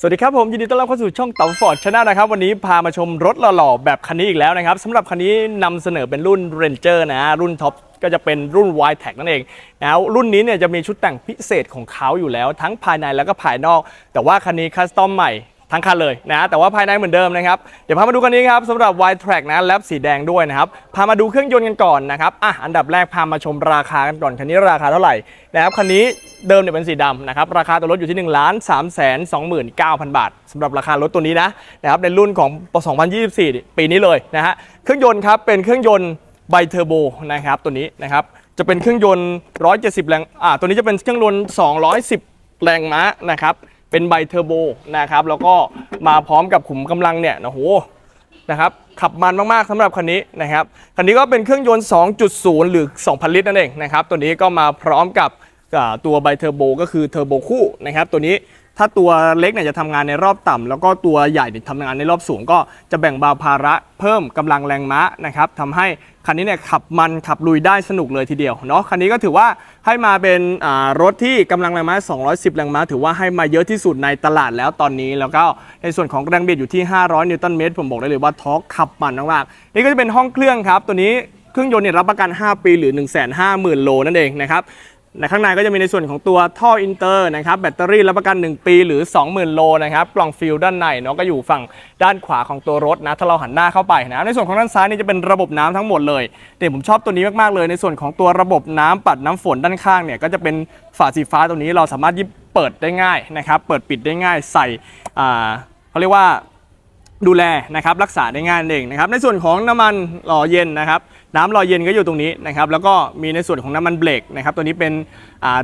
สวัสดีครับผมยินดีต้อนรับเข้าสู่ช่องเต๋าฟอร์ดชาแนลนะครับ วันนี้พามาชมรถหล่อๆ แบบคันนี้อีกแล้วนะครับสำหรับคันนี้นำเสนอเป็นรุ่น Ranger นะ รุ่นท็อปก็จะเป็นรุ่น y t a c นั่นเองนะรุ่นนี้เนี่ยจะมีชุดแต่งพิเศษของเขาอยู่แล้ว ทั้งภายในแล้วก็ภายนอก แต่ว่าคันนี้คัสตอมใหม่ ทั้งคันเลยนะแต่ว่าภายในเหมือนเดิมนะครับ เดี๋ยวพามาดูคันนี้ครับสำหรับ y t r a c k นะแลบสีแดงด้วยนะครับพามาดูเครื่องยนต์กันก่อนนะครับอะอันดับแรกพามาชมราคากันก่อนคันนี้ราคาเท่าไหร่นะครับคันนี้เดิมเนี่ยเป็นสีดำนะครับราคาตัวรถอยู่ที่1ล้าน3แสน29,000 บาทสำหรับราคารถตัวนี้นะนะครับในรุ่นของปี2024 ปีนี้เลยนะฮะเครื่องยนต์ครับเป็นเครื่องยนต์ไบเทอร์โบนะครับตัวนี้นะครับจะเป็นเครื่องยนต์ 170 แรงอ่าตัวนี้จะเป็นเครื่องยนต์ 210 แรงม้านะครับ เป็นไบเทอร์โบนะครับแล้วก็มาพร้อมกับขุมกำลังเนี่ยโอ้โหนะครับขับมันมากๆสำหรับคันนี้นะครับคันนี้ก็เป็นเครื่องยนต์ 2.0 หรือ 2,000 ลิตรนั่นเองนะครับตัวนี้ก็มาพร้อมกับตัวไบเทอร์โบก็คือเทอร์โบคู่นะครับตัวนี้ ถ้าตัวเล็กเนี่ยจะทำงานในรอบต่ำแล้วก็ตัวใหญ่เนี่ยทำงานในรอบสูง ก็จะแบ่งเบาภาระเพิ่มกำลังแรงม้านะครับทำให้คันนี้เนี่ยขับมันขับลุยได้สนุกเลยทีเดียวเนาะคันนี้ก็ถือว่าให้มาเป็นรถที่กำลังแรงม้า 210 แรงม้า ถือว่าให้มาเยอะที่สุดในตลาดแล้วตอนนี้ แล้วก็ในส่วนของแรงบิดอยู่ที่ 500 นิวตันเมตร ผมบอกได้เลยว่าท็อกขับมันมากๆนี่ก็จะเป็นห้องเครื่องครับตัวนี้เครื่องยนต์เนี่ยรับประกัน 5 ปีหรือ 150,000โลนั่นเองนะครับ ในข้างในก็จะมีในส่วนของตัวท่ออินเตอร์นะครับแบตเตอรี่รับประกัน 1 ปีหรือ 20,000 โลนะครับกล่องฟิลด้านในเนาะก็อยู่ฝั่งด้านขวาของตัวรถนะถ้าเราหันหน้าเข้าไปนะในส่วนของด้านซ้ายนี่จะเป็นระบบน้ำทั้งหมดเลยแต่ผมชอบตัวนี้มากๆเลย ในส่วนของตัวระบบน้ำปัดน้ำฝนด้านข้างเนี่ยก็จะเป็นฝาสีฟ้าตัวนี้เราสามารถยิบเปิดได้ง่ายนะครับเปิดปิดได้ง่ายใส่เขาเรียกว่าดูแลนะครับรักษาได้ง่ายเองนะครับในส่วนของน้ำมันหล่อเย็นนะครับ น้ำลอยเย็นก็อยู่ตรงนี้นะครับแล้วก็มีในส่วนของน้ำมันเบรกนะครับตัวนี้เป็น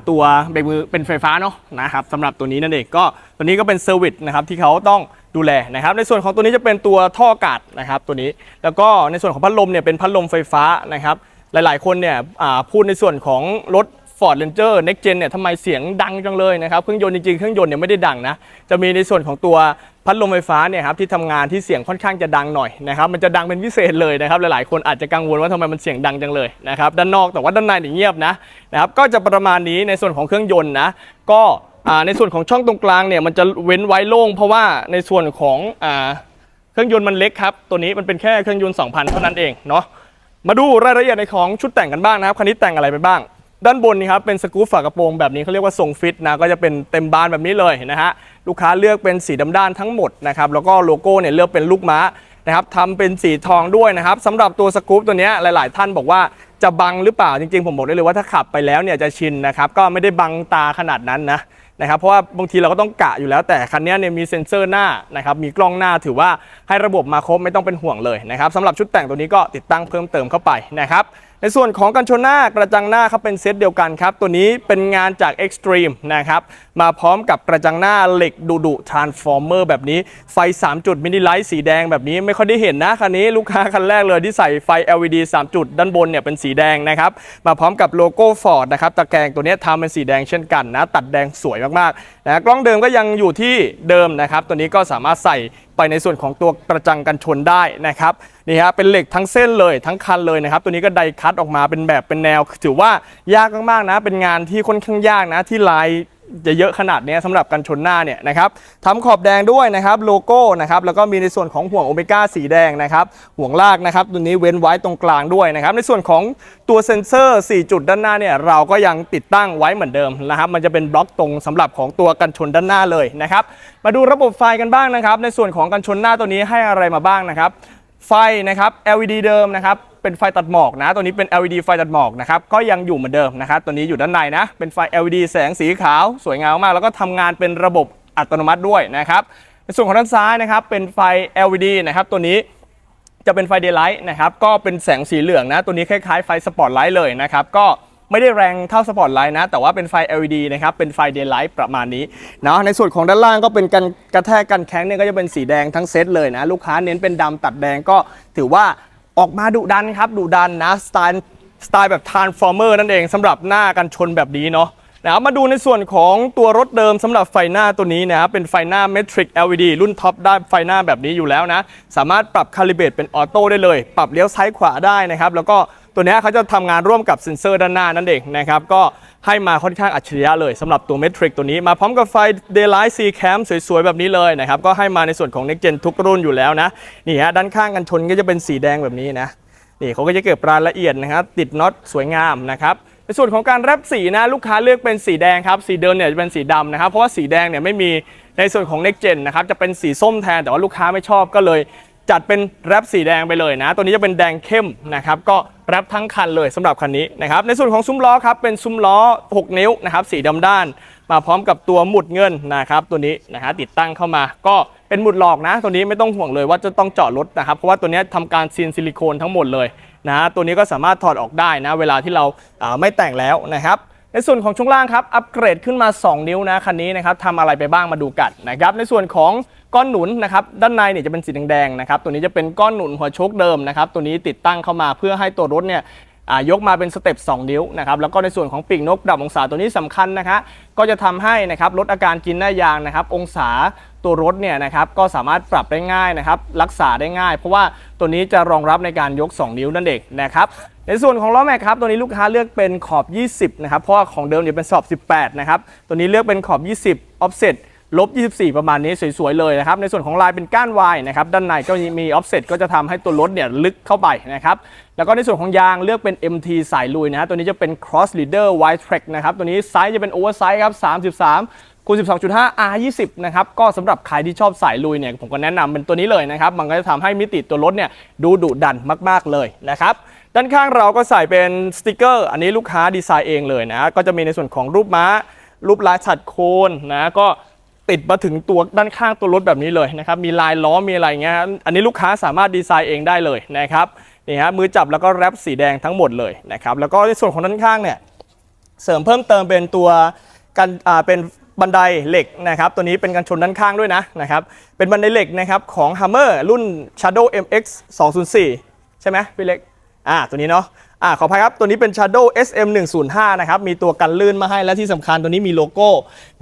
ตัวเบรกมือเป็นไฟฟ้าเนาะนะครับสำหรับตัวนี้นั่นเองก็ตัวนี้ก็เป็นเซอร์วิสนะครับที่เขาต้องดูแลนะครับในส่วนของตัวนี้จะเป็นตัวท่ออากาศนะครับตัวนี้แล้วก็ในส่วนของพัดลมเนี่ยเป็นพัดลมไฟฟ้านะครับหลาย ๆ คนเนี่ยพูดในส่วนของรถ Ford Ranger Next Gen เนี่ยทำไมเสียงดังจังเลยนะครับ เครื่องยนต์จริงๆ เครื่องยนต์เนี่ยไม่ได้ดังนะ จะมีในส่วนของตัวพัดลมไฟฟ้าเนี่ยครับที่ทำงานที่เสียงค่อนข้างจะดังหน่อยนะครับมันจะดังเป็นพิเศษเลยนะครับหลายๆ คนอาจจะกังวลว่าทำไมมันเสียงดังจังเลยนะครับด้านนอกแต่ว่าด้านในเนี่ยเงียบนะนะครับก็จะประมาณนี้ในส่วนของเครื่องยนต์นะก็ในส่วนของช่องตรงกลางเนี่ยมันจะเว้นไว้โล่งเพราะว่าในส่วนของอเครื่องยนต์มันเล็กครับตัวนี้มันเป็นแค่เครื่องยนต์ 2,000 เท่านั้นเองเนาะมาดูรายละเอียดในของชุดแต่งกันบ้างนะครับคันนี้แต่งอะไรไปบ้าง ด้านบนนี่ครับเป็นสกรูปฝากระโปรงแบบนี้เขาเรียกว่าทรงฟิตนะก็จะเป็นเต็มบานแบบนี้เลยนะฮะลูกค้าเลือกเป็นสีดำด้านทั้งหมดนะครับแล้วก็โลโก้เนี่ยเลือกเป็นลูกม้านะครับทำเป็นสีทองด้วยนะครับสำหรับตัวสกรูปตัวนี้หลาย ๆ ท่านบอกว่าจะบังหรือเปล่าจริง ๆ ผมบอกได้เลยว่าถ้าขับไปแล้วเนี่ยจะชินนะครับก็ไม่ได้บังตาขนาดนั้นนะนะครับเพราะว่าบางทีเราก็ต้องกะอยู่แล้วแต่คันนี้เนี่ยมีเซ็นเซอร์หน้านะครับมีกล้องหน้าถือว่าให้ระบบมาครบไม่ต้องเป็นห่วงเลยนะครับสำหรับชุดแต่งตัวนี้ก็ติดตั้งเพิ่มเติมเข้าไปนะครับ ในส่วนของกันชนหน้ากระจังหน้าครับเป็นเซตเดียวกันครับ ตัวนี้เป็นงานจาก Extreme นะครับ มาพร้อมกับกระจังหน้าเหล็กดุดุทรานส์ฟอร์เมอร์แบบนี้ไฟ 3 จุดมินิไลท์สีแดงแบบนี้ไม่ค่อยได้เห็นนะคันนี้ลูกค้าคันแรกเลยที่ใส่ไฟ LED 3 จุด ด้านบนเนี่ยเป็นสีแดงนะครับ มาพร้อมกับโลโก้ Ford นะครับตะแกรงตัวนี้ทำเป็นสีแดงเช่นกันนะ ตัดแดงสวยมากๆนะกล้องเดิมก็ยังอยู่ที่เดิมนะครับ ตัวนี้ก็สามารถใส่ไปในส่วนของตัวกระจังกันชนได้นะครับนี่ฮะเป็นเหล็กทั้งเส้นเลยทั้งคันเลยนะครับ ตัวนี้ก็ไดคัดออกมาเป็นแบบเป็นแนว ถือว่ายากมากๆนะ เป็นงานที่ค่อนข้างยากนะที่ลาย จะเยอะขนาดนี้สำหรับกันชนหน้าเนี่ยนะครับทำขอบแดงด้วยนะครับโลโก้นะครับแล้วก็มีในส่วนของห่วงโอเมก้าสีแดงนะครับห่วงลากนะครับตัวนี้เว้นไว้ตรงกลางด้วยนะครับในส่วนของตัวเซ็นเซอร์ 4 จุดด้านหน้าเนี่ยเราก็ยังติดตั้งไว้เหมือนเดิมนะครับมันจะเป็นบล็อกตรงสำหรับของตัวกันชนด้านหน้าเลยนะครับมาดูระบบไฟกันบ้างนะครับในส่วนของกันชนหน้าตัวนี้ให้อะไรมาบ้างนะครับ ไฟนะครับ LED เดิมนะครับ เป็นไฟตัดหมอกนะ ตัวนี้เป็น LED ไฟตัดหมอกนะครับ ก็ยังอยู่เหมือนเดิมนะครับ ตัวนี้อยู่ด้านในนะ เป็นไฟ LED แสงสีขาว สวยงามมาก แล้วก็ทำงานเป็นระบบอัตโนมัติด้วยนะครับ ในส่วนของด้านซ้ายนะครับ เป็นไฟ LED นะครับ ตัวนี้จะเป็นไฟเดย์ไลท์นะครับ ก็เป็นแสงสีเหลืองนะ ตัวนี้คล้ายๆไฟสปอตไลท์เลยนะครับ ก็ ไม่ได้แรงเท่าสปอร์ตไลท์นะ แต่ว่าเป็นไฟ LED นะครับ เป็นไฟเดย์ไลท์ประมาณนี้เนาะในส่วนของด้านล่างก็เป็นกันกระแทกกันแข้งเนี่ยก็จะเป็นสีแดงทั้งเซตเลยนะ ลูกค้าเน้นเป็นดำตัดแดงก็ถือว่าออกมาดุดันครับดุดันนะสไตล์สไตล์แบบ Transformer นั่นเองสำหรับหน้ากันชนแบบนี้เนาะนะครับมาดูในส่วนของตัวรถเดิมสำหรับไฟหน้าตัวนี้นะครับเป็นไฟหน้า Metric LED รุ่นท็อปได้ไฟหน้าแบบนี้อยู่แล้วนะ สามารถปรับคาลิเบรตเป็นออโต้ได้เลย ปรับเลี้ยวซ้ายขวาได้นะครับ แล้วก็ ตัวนี้เขาจะทำงานร่วมกับเซ็นเซอร์ด้านหน้านั่นเองนะครับ ก็ให้มาค่อนข้างอัจฉริยะเลยสำหรับตัว Metric ตัวนี้มาพร้อมกับไฟ Daylight C Cam สวยๆ แบบนี้เลยนะครับ ก็ให้มาในส่วนของ Next Gen ทุกรุ่นอยู่แล้วนะ นี่ฮะด้านข้างกันชนก็จะเป็นสีแดงแบบนี้นะนี่เขาก็จะเก็บรายละเอียดนะครับติดน็อตสวยงามนะครับในส่วนของการแรปสีนะลูกค้าเลือกเป็นสีแดงครับสีเดิมเนี่ยจะเป็นสีดำนะครับเพราะว่าสีแดงเนี่ยไม่มีในส่วนของ Next Gen นะครับจะเป็นสีส้มแทนแต่ว่าลูกค้าไม่ชอบก็เลย จัดเป็นแรปสีแดงไปเลยนะ ตัวนี้จะเป็นแดงเข้มนะครับ ก็แรปทั้งคันเลยสำหรับคันนี้นะครับ ในส่วนของซุ้มล้อครับ เป็นซุ้มล้อ 6 นิ้วนะครับ สีดำด้าน มาพร้อมกับตัวหมุดเงินนะครับ ตัวนี้นะฮะติดตั้งเข้ามา ก็เป็นหมุดหลอกนะ ตัวนี้ไม่ต้องห่วงเลยว่าจะต้องเจาะรถนะครับ เพราะว่าตัวนี้ทำการซีนซิลิโคนทั้งหมดเลยนะ ตัวนี้ก็สามารถถอดออกได้นะ เวลาที่เราไม่แต่งแล้วนะครับ ในส่วนของช่วงล่างครับอัปเกรดขึ้นมา 2 นิ้วนะคันนี้นะครับทำอะไรไปบ้างมาดูกันนะครับในส่วนของก้อนหนุนนะครับด้านในเนี่ยจะเป็นสีแดงๆนะครับตัวนี้จะเป็นก้อนหนุนหัวโชคเดิมนะครับตัวนี้ติดตั้งเข้ามาเพื่อให้ตัวรถเนี่ยยกมาเป็นสเต็ป2 นิ้วนะครับแล้วก็ในส่วนของปีกนกดับองศาตัวนี้สำคัญนะคะก็จะทำให้นะครับลดอาการกินหน้ายางนะครับองศา ตัวรถเนี่ยนะครับก็สามารถปรับได้ง่ายนะครับรักษาได้ง่าย เพราะว่าตัวนี้จะรองรับในการยก 2 นิ้วนั่นเองนะครับในส่วนของล้อแม็กครับตัวนี้ลูกค้าเลือกเป็นขอบ 20นะครับเพราะว่าของเดิมเนี่ยเป็นขอบ 18นะครับตัวนี้เลือกเป็นขอบ 20 offset ลบ 24 ประมาณนี้สวย ๆ เลยนะครับ ในส่วนของลายเป็นก้านวายนะครับ ด้านในก็มี offset ก็จะทำให้ตัวรถเนี่ยลึกเข้าไปนะครับ แล้วก็ในส่วนของยางเลือกเป็น MT สายลุยนะฮะตัวนี้จะเป็น cross leader wide track นะครับ ตัวนี้ไซส์จะเป็น oversize ครับ 33 คูณ 12.5 R20 นะครับก็สำหรับใครที่ชอบสายลุยเนี่ยผมก็แนะนำเป็นตัวนี้เลยนะครับ มันก็จะทำให้มิติตัวรถเนี่ยดูดุดันมาก ๆ เลยนะครับด้านข้างเราก็ใส่เป็นสติกเกอร์ อันนี้ลูกค้าดีไซน์เองเลยนะก็จะมีในส่วนของรูปม้า รูปลายฉัดโคนนะก็ติดมาถึงตัวด้านข้างตัวรถแบบนี้เลยนะครับ มีลายล้อมีอะไรเงี้ย อันนี้ลูกค้าสามารถดีไซน์เองได้เลยนะครับนี่ฮะมือจับแล้วก็แรปสีแดงทั้งหมดเลยนะครับ แล้วก็ในส่วนของด้านข้างเนี่ยเสริมเพิ่มเติมเป็นตัวกันอ่าเป็น บันไดเหล็กนะครับตัวนี้เป็นกันชนด้านข้างด้วยนะนะครับเป็นบันไดเหล็กนะครับของ Hammer รุ่น Shadow MX 204 ใช่ไหมพี่เล็กอ่าตัวนี้เนาะ อ่าขออภัยครับ ตัวนี้เป็น Shadow SM 105นะครับ มีตัวกันลื่นมาให้และที่สำคัญตัวนี้มีโลโก้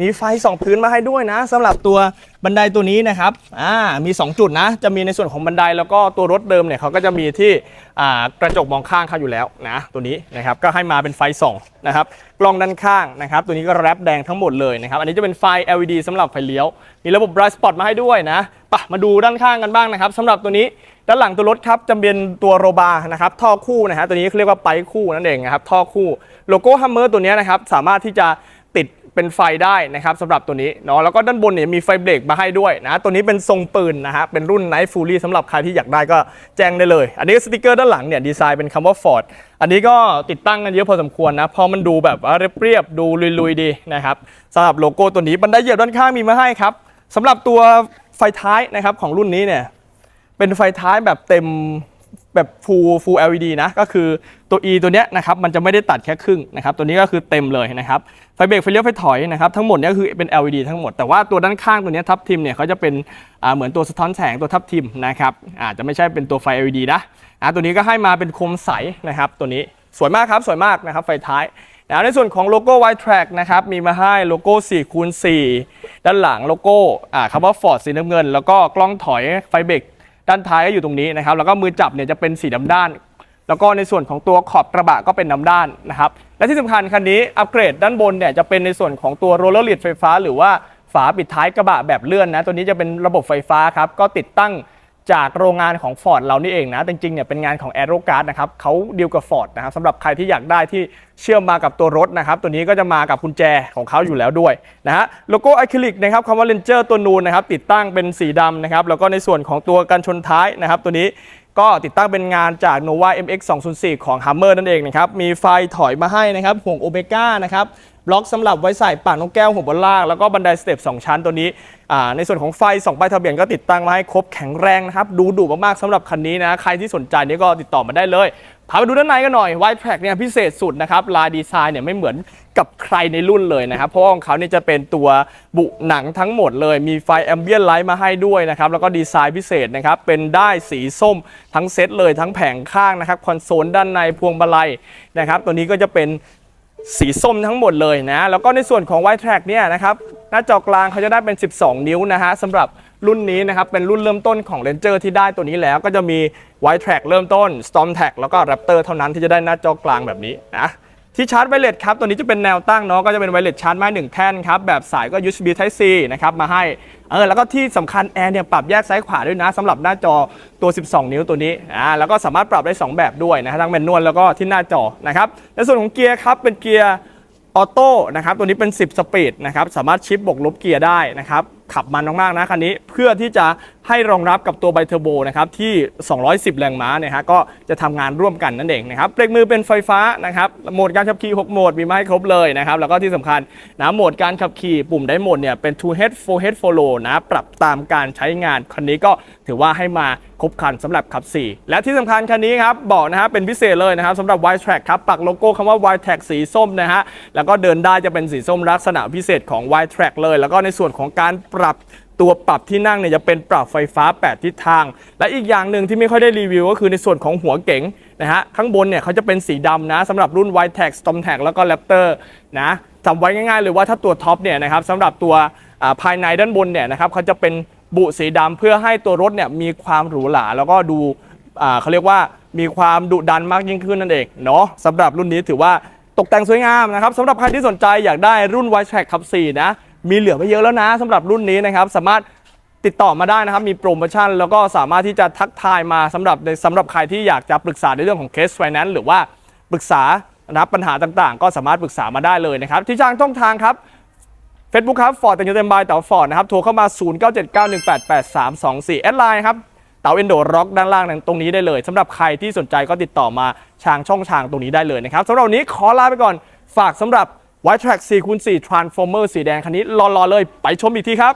มีไฟสองพื้นมาให้ด้วยนะสำหรับตัวบันไดตัวนี้นะครับอ่ามี 2 จุดนะ จะมีในส่วนของบันไดแล้วก็ตัวรถเดิมเนี่ยเขาก็จะมีที่อ่ากระจกมองข้างเขาอยู่แล้วนะตัวนี้นะครับก็ให้มาเป็นไฟสองนะครับกล้องด้านข้างนะครับ ตัวนี้ก็แรปแดงทั้งหมดเลยนะครับ อันนี้จะเป็นไฟ LED สำหรับไฟเลี้ยว มีระบบ bright spot มาให้ด้วยนะปะมาดูด้านข้างกันบ้างนะครับสำหรับตัวนี้ ด้านหลังตัวรถครับจะเป็นตัวโรบาร์นะครับท่อคู่นะฮะตัวนี้เขาเรียกว่าไปคู่นั่นเองนะครับท่อคู่โลโก้ฮัมเมอร์ตัวนี้นะครับสามารถที่จะติดเป็นไฟได้นะครับสำหรับตัวนี้เนาะแล้วก็ด้านบนเนี่ยมีไฟเบรกมาให้ด้วยนะตัวนี้เป็นทรงปืนนะฮะเป็นรุ่น Night Fury สำหรับใครที่อยากได้ก็แจ้งได้เลย อันนี้สติกเกอร์ด้านหลังเนี่ยดีไซน์เป็นคำว่า Ford อันนี้ก็ติดตั้งกันเยอะพอสมควรนะพราะมันดูแบบว่าเรียบๆดูลุยๆดีนะครับสำหรับโลโก้ตัวนี้บันไดเหยียบด้านข้างมีมาให้ครับสำหรับตัวไฟท้ายนะครับของรุ่นนี้เนี่ย เป็นไฟท้ายแบบเต็มแบบ full full LED นะก็คือตัว E ตัวเนี้ยนะครับมันจะไม่ได้ตัดแค่ครึ่งนะครับตัวนี้ก็คือเต็มเลยนะครับไฟเบรกไฟเลี้ยวไฟถอยนะครับทั้งหมดเนี้คือเป็น LED ทั้งหมดแต่ว่าตัวด้านข้างตัวเนี้ยทับทิมเนี่ยเขาจะเป็นเหมือนตัวสะท้อนแสงตัวทับทิมนะครับอาจจะไม่ใช่เป็นตัวไฟ LED นะอ่าตัวนี้ก็ให้มาเป็นโคมใสนะครับตัวนี้สวยมากครับสวยมากนะครับไฟท้ายนะในส่วนของโลโก้ White Track นะครับมีมาให้โลโก้4คูณ4ด้านหลังโลโก้คำว่า Ford สีน้ำเงิน แล้วก็กล้องถอยไฟเบรก ด้านท้ายก็อยู่ตรงนี้นะครับ แล้วก็มือจับเนี่ยจะเป็นสีดำด้าน แล้วก็ในส่วนของตัวขอบกระบะก็เป็นดำด้านนะครับ และที่สำคัญคันนี้อัปเกรดด้านบนเนี่ยจะเป็นในส่วนของตัวโรลเลอร์ลีดไฟฟ้า หรือว่าฝาปิดท้ายกระบะแบบเลื่อนนะ ตัวนี้จะเป็นระบบไฟฟ้าครับ ก็ติดตั้ง จากโรงงานของ Ford เรานี่เองนะ จริงๆเนี่ยเป็นงานของ a e r o g a r d นะครับเขาดีลกับ Ford นะครับสำหรับใครที่อยากได้ที่เชื่อมมากับตัวรถนะครับ ตัวนี้ก็จะมากับกุญแจของเขาอยู่แล้วด้วยนะฮะโลโก้อะคริลิกนะครับคำว่า Ranger ตัวนูนนะครับติดตั้งเป็นสีดำนะครับแล้วก็ในส่วนของตัวกันชนท้ายนะครับ ตัวนี้ก็ติดตั้งเป็นงานจาก Nova MX 204ของ Hammer นั่นเองนะครับ มีไฟถอยมาให้นะครับห่วงโอเ g ก้านะครับบล็อกสำหรับไว้ใส่ปากนกแก้วหัวบนล่าง แล้วก็บันไดสเต็ป2ชั้นตัวนี้ ในส่วนของไฟ2ป้ายทะเบียนก็ติดตั้งมาให้ครบแข็งแรงนะครับ ดูดุมากๆสำหรับคันนี้นะ ใครที่สนใจนี่ก็ติดต่อมาได้เลย พาไปดูด้านในกันหน่อยไวท์แทร็กเนี่ยพิเศษสุดนะครับ ลายดีไซน์เนี่ยไม่เหมือนกับใครในรุ่นเลยนะครับ เพราะของเขาเนี่ยจะเป็นตัวบุหนังทั้งหมดเลย มีไฟแอมเบียนไลท์มาให้ด้วยนะครับ แล้วก็ดีไซน์พิเศษนะครับ เป็นได้สีส้มทั้งเซตเลยทั้งแผงข้างนะครับ คอนโซลด้านในพวงมาลัยนะครับ ตัวนี้ก็จะเป็น สีส้มทั้งหมดเลยนะ แล้วก็ในส่วนของ White Track เนี่ยนะครับหน้าจอกลางเขาจะได้เป็น 12 นิ้วนะฮะสำหรับรุ่นนี้นะครับ เป็นรุ่นเริ่มต้นของ Ranger ที่ได้ตัวนี้แล้วก็จะมี White Track เริ่มต้น Storm Track แล้วก็ Raptor เท่านั้นที่จะได้หน้าจอกลางแบบนี้นะ ที่ชาร์จไวเลสครับตัวนี้จะเป็นแนวตั้งเนาะก็จะเป็นไวเลสชาร์จไม้หนึ่งแท่นครับแบบสายก็ USB Type C นะครับมาให้เออแล้วก็ที่สำคัญแอร์เนี่ยปรับแยกซ้ายขวาด้วยนะสำหรับหน้าจอตัว 12 นิ้วตัวนี้อ่าแล้วก็สามารถปรับได้ 2 แบบด้วยนะฮะทั้งแมนนวลแล้วก็ที่หน้าจอนะครับในส่วนของเกียร์ครับเป็นเกียร์ออโต้นะครับตัวนี้เป็น 10 สปีดนะครับสามารถชิปบวกลบเกียร์ได้นะครับขับมันมากๆนะคันนี้เพื่อที่จะให้รองรับกับตัวไบเทอร์โบนะครับที่ 210 แรงม้าเนี่ยฮะก็จะทำงานร่วมกันนั่นเองนะครับเบรกมือเป็นไฟฟ้านะครับโหมดการขับขี่ 6 โหมดมีมาให้ครบเลยนะครับแล้วก็ที่สำคัญนะโหมดการขับขี่ปุ่มได้โหมดเนี่ยเป็น two head four head follow นะปรับตามการใช้งานคันนี้ก็ถือว่าให้มาครบครันสำหรับขับ 4 และที่สำคัญคันนี้ครับบอกนะฮะเป็นพิเศษเลยนะครับสำหรับ White Track ครับปักโลโก้คำว่า White Track สีส้มนะฮะแล้วก็เดินได้จะเป็นสีส้มลักษณะพิเศษของ White Track เลย แล้วก็ในส่วนของการปรับ ตัวปรับที่นั่งเนี่ยจะเป็นปรับไฟฟ้า 8 ทิศทาง และอีกอย่างหนึ่งที่ไม่ค่อยได้รีวิวก็คือในส่วนของหัวเก๋งนะฮะข้างบนเนี่ยเขาจะเป็นสีดำนะสำหรับรุ่น White Track Storm Track แล้วก็ Raptor นะจำไว้ง่ายๆเลยว่าถ้าตัวท็อปเนี่ยนะครับสำหรับตัวภายในด้านบนเนี่ยนะครับเขาจะเป็นบุสีดำเพื่อให้ตัวรถเนี่ยมีความหรูหราแล้วก็ดูเขาเรียกว่ามีความดุดันมากยิ่งขึ้นนั่นเองเนาะสำหรับรุ่นนี้ถือว่าตกแต่งสวยงามนะครับสำหรับใครที่สนใจอยากได้รุ่น White Track ขับ4นะ มีเหลือไม่เยอะแล้วนะสำหรับรุ่นนี้นะครับ สามารถติดต่อมาได้นะครับ มีโปรโมชั่น แล้วก็สามารถที่จะทักทายมาสำหรับในสำหรับใครที่อยากจะปรึกษาในเรื่องของเคสไฟแนนซ์หรือว่าปรึกษานะครับปัญหาต่างๆ ก็สามารถปรึกษามาได้เลยนะครับ ที่ทางช่องทางครับ Facebook ครับฟอร์ดแต่งเต็มบายเต๋าฟอร์ดนะครับโทรเข้ามา 0979188324แอดไลน์ครับเต๋าเอนโดร็อกด้านล่างตรงนี้ได้เลยสำหรับใครที่สนใจก็ติดต่อมาทางช่องทางตรงนี้ได้เลยนะครับสำหรับวันนี้ขอลาไปก่อนฝากสำหรับ ไวด์แทร็ก4คูณ4 Transformer สีแดงคันนี้รอๆเลยไปชมอีกทีครับ